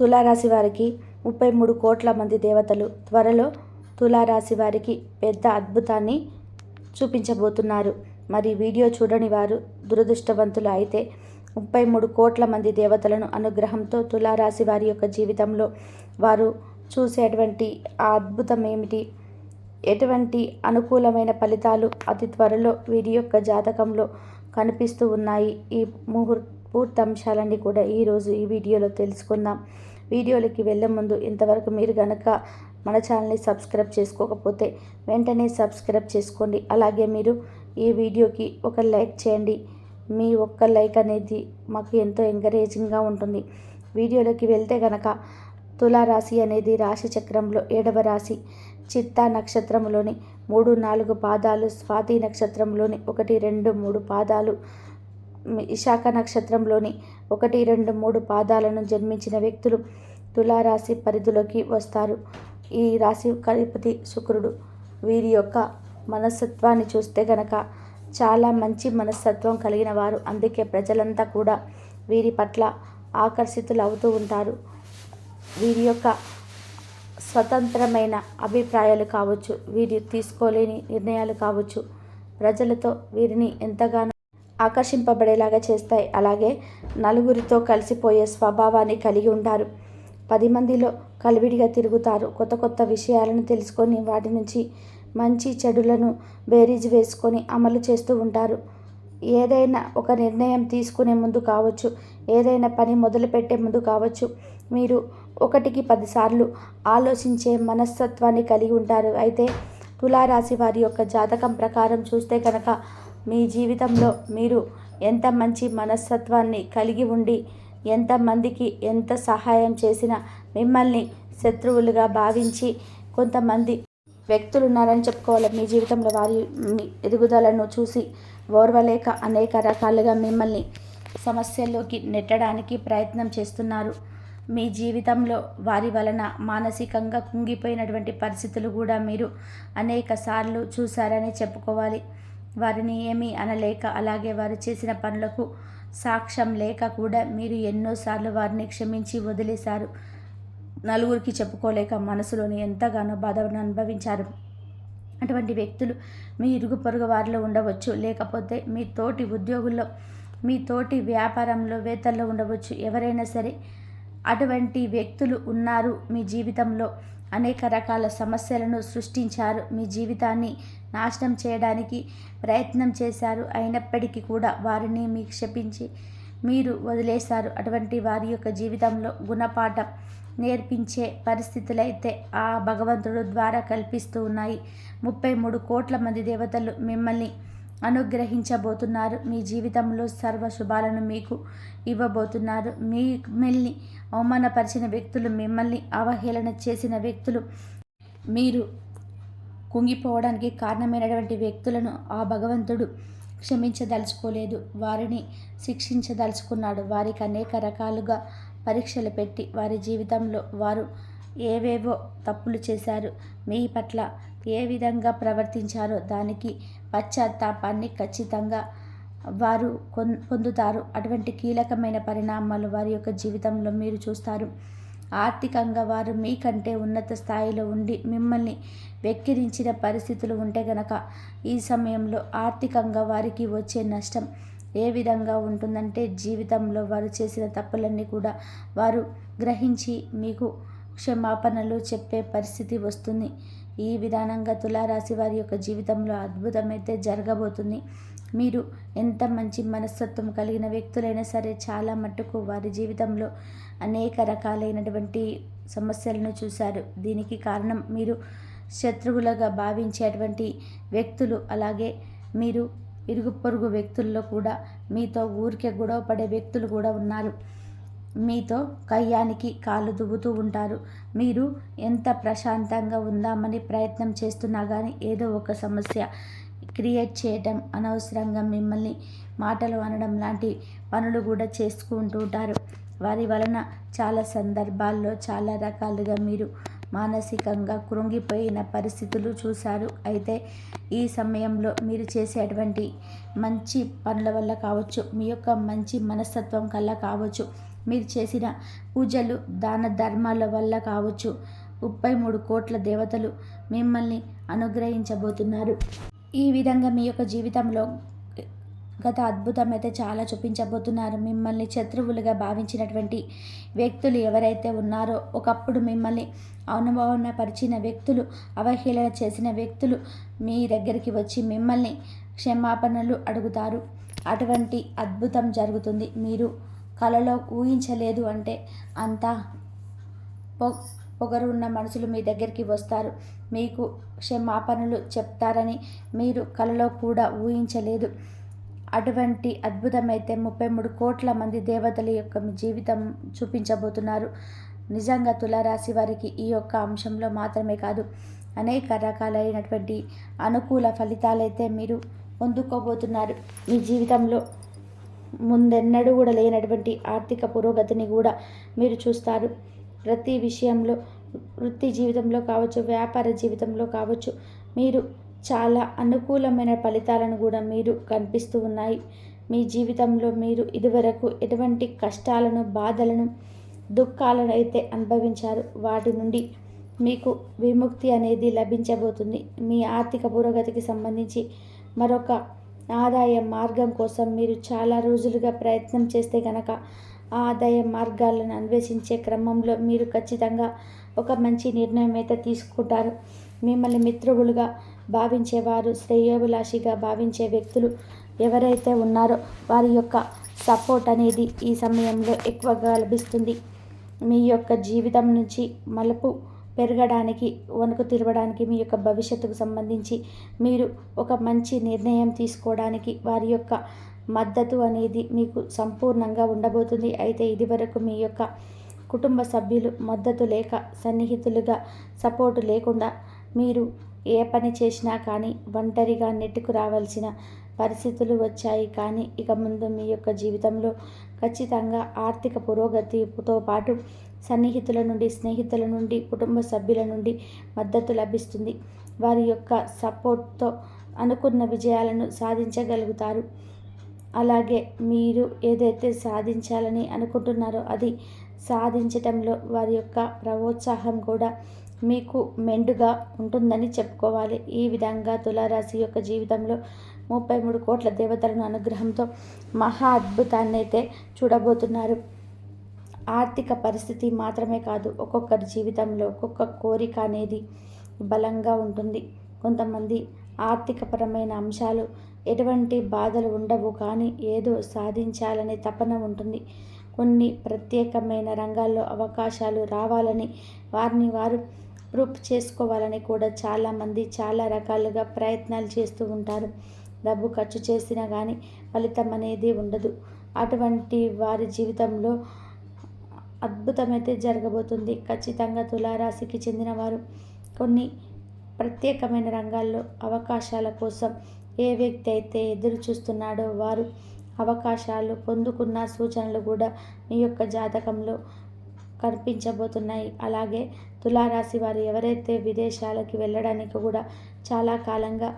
తులారాశి వారికి ముప్పై మూడు కోట్ల మంది దేవతలు త్వరలో తులారాశి వారికి పెద్ద అద్భుతాన్ని చూపించబోతున్నారు. మరి వీడియో చూడని వారు దురదృష్టవంతులు అయితే ముప్పై మూడు కోట్ల మంది దేవతలను అనుగ్రహంతో తులారాశి వారి యొక్క జీవితంలో వారు చూసేటువంటి ఆ అద్భుతం ఏమిటి? ఎటువంటి అనుకూలమైన ఫలితాలు అతి త్వరలో వీరి యొక్క జాతకంలో కనిపిస్తూ ఉన్నాయి? ఈ ముహూర్ పూర్తి అంశాలన్నీ కూడా ఈరోజు ఈ వీడియోలో తెలుసుకుందాం. వీడియోలకి వెళ్ళే ముందు ఇంతవరకు మీరు కనుక మన ఛానల్ని సబ్స్క్రైబ్ చేసుకోకపోతే వెంటనే సబ్స్క్రైబ్ చేసుకోండి. అలాగే మీరు ఈ వీడియోకి ఒక లైక్ చేయండి. మీ ఒక్క లైక్ అనేది మాకు ఎంతో ఎంకరేజింగ్గా ఉంటుంది. వీడియోలోకి వెళ్తే గనక తులారాశి అనేది రాశి చక్రంలో ఏడవ రాశి చిత్తా నక్షత్రంలోని మూడు నాలుగు పాదాలు స్వాతి నక్షత్రంలోని ఒకటి రెండు మూడు పాదాలు విశాఖ నక్షత్రంలోని ఒకటి రెండు మూడు పాదాలను జన్మించిన వ్యక్తులు తులారాశి పరిధిలోకి వస్తారు. ఈ రాశి కలిపతి శుక్రుడు వీరి యొక్క మనస్తత్వాన్ని చూస్తే గనక చాలా మంచి మనస్తత్వం కలిగిన వారు. అందుకే ప్రజలంతా కూడా వీరి పట్ల ఆకర్షితులు అవుతూ ఉంటారు. వీరి యొక్క స్వతంత్రమైన అభిప్రాయాలు కావచ్చు వీరి తీసుకోలేని నిర్ణయాలు కావచ్చు ప్రజలతో వీరిని ఎంతగానో ఆకర్షింపబడేలాగా చేస్తాయి. అలాగే నలుగురితో కలిసిపోయే స్వభావాన్ని కలిగి ఉంటారు పది మందిలో కలివిడిగా తిరుగుతారు. కొత్త కొత్త విషయాలను తెలుసుకొని వాటి నుంచి మంచి చెడులను బేరీజ్ వేసుకొని అమలు చేస్తూ ఉంటారు. ఏదైనా ఒక నిర్ణయం తీసుకునే ముందు కావచ్చు. ఏదైనా పని మొదలుపెట్టే ముందు కావచ్చు. మీరు ఒకటికి పదిసార్లు ఆలోచించే మనస్తత్వాన్ని కలిగి ఉంటారు. అయితే తులారాశి వారి యొక్క జాతకం ప్రకారం చూస్తే కనుక మీ జీవితంలో మీరు ఎంత మంచి మనస్తత్వాన్ని కలిగి ఉండి ఎంతమందికి ఎంత సహాయం చేసినా మిమ్మల్ని శత్రువులుగా భావించి కొంతమంది వ్యక్తులు ఉన్నారని చెప్పుకోవాలి. మీ జీవితంలో వారి మీ ఎదుగుదలను చూసి ఓర్వలేక అనేక రకాలుగా మిమ్మల్ని సమస్యల్లోకి నెట్టడానికి ప్రయత్నం చేస్తున్నారు. మీ జీవితంలో వారి వలన మానసికంగా కుంగిపోయినటువంటి పరిస్థితులు కూడా మీరు అనేక సార్లు చూశారని చెప్పుకోవాలి. వారిని ఏమీ అనలేక అలాగే వారు చేసిన పనులకు సాక్ష్యం లేక కూడా మీరు ఎన్నోసార్లు వారిని క్షమించి వదిలేశారు. నలుగురికి చెప్పుకోలేక మనసులోని ఎంతగానో బాధను అనుభవించారు. అటువంటి వ్యక్తులు మీ ఇరుగు పొరుగు వారిలో ఉండవచ్చు. లేకపోతే మీ తోటి ఉద్యోగుల్లో మీ తోటి వ్యాపారంలో వేతల్లో ఉండవచ్చు. ఎవరైనా సరే అటువంటి వ్యక్తులు ఉన్నారు మీ జీవితంలో. అనేక రకాల సమస్యలను సృష్టించారు. మీ జీవితాన్ని నాశనం చేయడానికి ప్రయత్నం చేశారు. అయినప్పటికీ కూడా వారిని మీ క్షపించి మీరు వదిలేశారు. అటువంటి వారి యొక్క జీవితంలో గుణపాఠం నేర్పించే పరిస్థితులైతే ఆ భగవంతుడు ద్వారా కల్పిస్తూ ఉన్నాయి. ముప్పై మూడు కోట్ల మంది దేవతలు మిమ్మల్ని అనుగ్రహించబోతున్నారు. మీ జీవితంలో సర్వ శుభాలను మీకు ఇవ్వబోతున్నారు. మీ మిమ్మల్ని అవమానపరిచిన వ్యక్తులు మిమ్మల్ని అవహేళన చేసిన వ్యక్తులు మీరు కుంగిపోవడానికి కారణమైనటువంటి వ్యక్తులను ఆ భగవంతుడు క్షమించదలుచుకోలేదు. వారిని శిక్షించదలుచుకున్నాడు. వారికి అనేక రకాలుగా పరీక్షలు పెట్టి వారి జీవితంలో వారు ఏవేవో తప్పులు చేశారు. మీ పట్ల ఏ విధంగా ప్రవర్తించారో దానికి పశ్చాత్తాపాన్ని ఖచ్చితంగా వారు పొందుతారు. అటువంటి కీలకమైన పరిణామాలు వారి యొక్క జీవితంలో మీరు చూస్తారు. ఆర్థికంగా వారు మీకంటే ఉన్నత స్థాయిలో ఉండి మిమ్మల్ని వెక్కిరించిన పరిస్థితులు ఉంటే గనక ఈ సమయంలో ఆర్థికంగా వారికి వచ్చే నష్టం ఏ విధంగా ఉంటుందంటే జీవితంలో వారు చేసిన తప్పులన్నీ కూడా వారు గ్రహించి మీకు క్షమాపణలు చెప్పే పరిస్థితి వస్తుంది. ఈ విధానంగా తులారాశి వారి యొక్క జీవితంలో అద్భుతమైతే జరగబోతుంది. మీరు ఎంత మంచి మనస్తత్వం కలిగిన వ్యక్తులైనా సరే చాలా మట్టుకు వారి జీవితంలో అనేక రకాలైనటువంటి సమస్యలను చూశారు. దీనికి కారణం మీరు శత్రువులుగా భావించేటువంటి వ్యక్తులు అలాగే మీరు ఇరుగు పొరుగు వ్యక్తుల్లో కూడా మీతో ఊరికే గొడవ పడే వ్యక్తులు కూడా ఉన్నారు. మీతో కయ్యానికి కాళ్ళు దువ్వుతూ ఉంటారు. మీరు ఎంత ప్రశాంతంగా ఉందామని ప్రయత్నం చేస్తున్నా కానీ ఏదో ఒక సమస్య క్రియేట్ చేయటం అనవసరంగా మిమ్మల్ని మాటలు అనడం లాంటి పనులు కూడా చేసుకుంటూ ఉంటారు. వారి వలన చాలా సందర్భాల్లో చాలా రకాలుగా మీరు మానసికంగా కృంగిపోయిన పరిస్థితులు చూశారు. అయితే ఈ సమయంలో మీరు చేసేటువంటి మంచి పనుల వల్ల కావచ్చు మీ యొక్క మంచి మనస్తత్వం కల్లా కావచ్చు మీరు చేసిన పూజలు దాన ధర్మాల వల్ల కావచ్చు. ముప్పై మూడు కోట్ల దేవతలు మిమ్మల్ని అనుగ్రహించబోతున్నారు. ఈ విధంగా మీ యొక్క జీవితంలో గత అద్భుతం అయితే చాలా చూపించబోతున్నారు. మిమ్మల్ని శత్రువులుగా భావించినటువంటి వ్యక్తులు ఎవరైతే ఉన్నారో ఒకప్పుడు మిమ్మల్ని అనుభవన పరిచిన వ్యక్తులు అవహేళన చేసిన వ్యక్తులు మీ దగ్గరికి వచ్చి మిమ్మల్ని క్షమాపణలు అడుగుతారు. అటువంటి అద్భుతం జరుగుతుంది. మీరు కలలో ఊహించలేదు అంటే అంతా పొ పొగరు ఉన్న మనుషులు మీ దగ్గరికి వస్తారు. మీకు క్షమాపణలు చెప్తారని మీరు కలలో కూడా ఊహించలేదు. అటువంటి అద్భుతమైతే ముప్పై మూడు కోట్ల మంది దేవతల యొక్క జీవితం చూపించబోతున్నారు. నిజంగా తులారాశి వారికి ఈ యొక్క అంశంలో మాత్రమే కాదు అనేక రకాలైనటువంటి అనుకూల ఫలితాలైతే మీరు పొందుకోబోతున్నారు. మీ జీవితంలో ముందెన్నడూ కూడా లేనటువంటి ఆర్థిక పురోగతిని కూడా మీరు చూస్తారు. ప్రతి విషయంలో వృత్తి జీవితంలో కావచ్చు వ్యాపార జీవితంలో కావచ్చు మీరు చాలా అనుకూలమైన ఫలితాలను కూడా మీరు కనిపిస్తూ ఉన్నాయి. మీ జీవితంలో మీరు ఇదివరకు ఎటువంటి కష్టాలను బాధలను దుఃఖాలను అయితే అనుభవించారు. వాటి నుండి మీకు విముక్తి అనేది లభించబోతుంది. మీ ఆర్థిక పురోగతికి సంబంధించి మరొక ఆదాయ మార్గం కోసం మీరు చాలా రోజులుగా ప్రయత్నం చేస్తే కనుక ఆ ఆదాయ మార్గాలను అన్వేషించే క్రమంలో మీరు ఖచ్చితంగా ఒక మంచి నిర్ణయం అయితే తీసుకుంటారు. మిమ్మల్ని మిత్రులుగా భావించేవారు శ్రేయోభిలాషిగా భావించే వ్యక్తులు ఎవరైతే ఉన్నారో వారి యొక్క సపోర్ట్ అనేది ఈ సమయంలో ఎక్కువగా లభిస్తుంది. మీ యొక్క జీవితం నుంచి మలుపు పెరగడానికి వణుకు తిరగడానికి మీ యొక్క భవిష్యత్తుకు సంబంధించి మీరు ఒక మంచి నిర్ణయం తీసుకోవడానికి వారి యొక్క మద్దతు అనేది మీకు సంపూర్ణంగా ఉండబోతుంది. అయితే ఇదివరకు మీ యొక్క కుటుంబ సభ్యులు మద్దతు లేక సన్నిహితులుగా సపోర్టు లేకుండా మీరు ఏ పని చేసినా కానీ ఒంటరిగా నెట్టుకు రావాల్సిన పరిస్థితులు వచ్చాయి. కానీ ఇక ముందు మీ యొక్క జీవితంలో ఖచ్చితంగా ఆర్థిక పురోగతితో పాటు సన్నిహితుల నుండి స్నేహితుల నుండి కుటుంబ సభ్యుల నుండి మద్దతు లభిస్తుంది. వారి యొక్క సపోర్ట్తో అనుకున్న విజయాలను సాధించగలుగుతారు. అలాగే మీరు ఏదైతే సాధించాలని అనుకుంటున్నారో అది సాధించటంలో వారి యొక్క ప్రోత్సాహం కూడా మీకు మెండుగా ఉంటుందని చెప్పుకోవాలి. ఈ విధంగా తులారాశి యొక్క జీవితంలో ముప్పై మూడు కోట్ల దేవతలను అనుగ్రహంతో మహా అద్భుతాన్ని అయితే చూడబోతున్నారు. ఆర్థిక పరిస్థితి మాత్రమే కాదు ఒక్కొక్కరి జీవితంలో ఒక్కొక్క కోరిక అనేది బలంగా ఉంటుంది. కొంతమంది ఆర్థికపరమైన అంశాలు ఎటువంటి బాధలు ఉండవు కానీ ఏదో సాధించాలనే తపన ఉంటుంది. కొన్ని ప్రత్యేకమైన రంగాల్లో అవకాశాలు రావాలని వారిని వారు ప్రూఫ్ చేసుకోవాలని కూడా చాలామంది చాలా రకాలుగా ప్రయత్నాలు చేస్తూ ఉంటారు. డబ్బు ఖర్చు చేసినా కానీ ఫలితం అనేది ఉండదు. అటువంటి వారి జీవితంలో అద్భుతమైతే జరగబోతుంది. ఖచ్చితంగా తులారాశికి చెందినవారు కొన్ని ప్రత్యేకమైన రంగాల్లో అవకాశాల కోసం ఏ వ్యక్తి అయితే ఎదురు చూస్తున్నాడో వారు అవకాశాలు పొందుకున్న సూచనలు కూడా మీ యొక్క జాతకంలో కనిపించబోతున్నాయి. అలాగే తులారాశి వారు ఎవరైతే విదేశాలకి వెళ్ళడానికి కూడా చాలా కాలంగా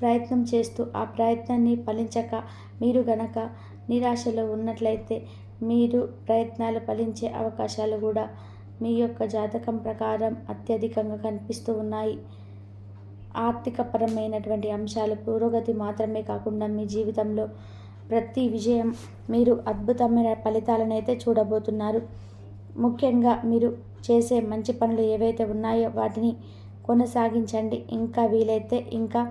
ప్రయత్నం చేస్తూ ఆ ప్రయత్నాన్ని ఫలించక మీరు గనక నిరాశలో ఉన్నట్లయితే మీరు ప్రయత్నాలు ఫలించే అవకాశాలు కూడా మీ యొక్క జాతకం ప్రకారం అత్యధికంగా కనిపిస్తూ ఉన్నాయి. ఆర్థికపరమైనటువంటి అంశాలు పురోగతి మాత్రమే కాకుండా మీ జీవితంలో ప్రతి విజయం మీరు అద్భుతమైన ఫలితాలను అయితే చూడబోతున్నారు. ముఖ్యంగా మీరు చేసే మంచి పనులు ఏవైతే ఉన్నాయో వాటిని కొనసాగించండి. ఇంకా వీలైతే ఇంకా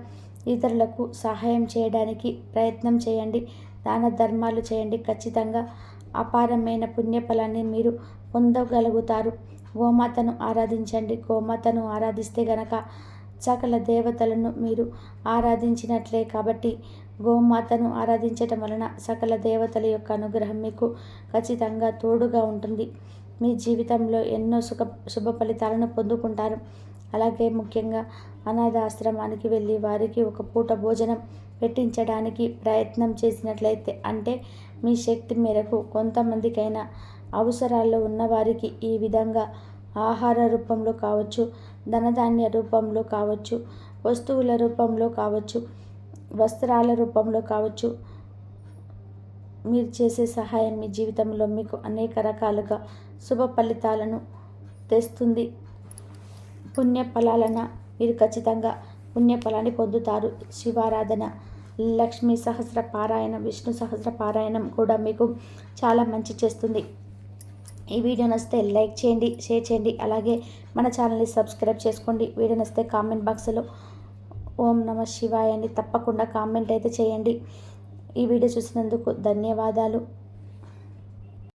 ఇతరులకు సహాయం చేయడానికి ప్రయత్నం చేయండి. దాన ధర్మాలు చేయండి. ఖచ్చితంగా అపారమైన పుణ్యఫలాన్ని మీరు పొందగలుగుతారు. గోమాతను ఆరాధించండి. గోమాతను ఆరాధిస్తే గనక సకల దేవతలను మీరు ఆరాధించినట్లే కాబట్టి గోమాతను ఆరాధించటం వలన సకల దేవతల యొక్క అనుగ్రహం మీకు ఖచ్చితంగా తోడుగా ఉంటుంది. మీ జీవితంలో ఎన్నో సుఖ శుభ ఫలితాలను పొందుకుంటారు. అలాగే ముఖ్యంగా అనాథాశ్రమానికి వెళ్ళి వారికి ఒక పూట భోజనం పెట్టించడానికి ప్రయత్నం చేసినట్లయితే అంటే మీ శక్తి మేరకు కొంతమందికైనా అవసరాల్లో ఉన్నవారికి ఈ విధంగా ఆహార రూపంలో కావచ్చు ధనధాన్య రూపంలో కావచ్చు వస్తువుల రూపంలో కావచ్చు వస్త్రాల రూపంలో కావచ్చు. మీరు చేసే సహాయం మీ జీవితంలో మీకు అనేక రకాలుగా శుభ ఫలితాలను తెస్తుంది. పుణ్య ఫలాలన మీరు ఖచ్చితంగా పుణ్య ఫలాన్ని పొందుతారు. శివారాధన లక్ష్మీ సహస్ర పారాయణం విష్ణు సహస్ర పారాయణం కూడా మీకు చాలా మంచి చేస్తుంది. ఈ వీడియో నచ్చితే లైక్ చేయండి షేర్ చేయండి. అలాగే మన ఛానల్ని సబ్స్క్రైబ్ చేసుకోండి. వీడియో నచ్చితే కామెంట్ బాక్స్లో ఓం నమ శివాయ అని తప్పకుండా కామెంట్ అయితే చేయండి. ఈ వీడియో చూసినందుకు ధన్యవాదాలు.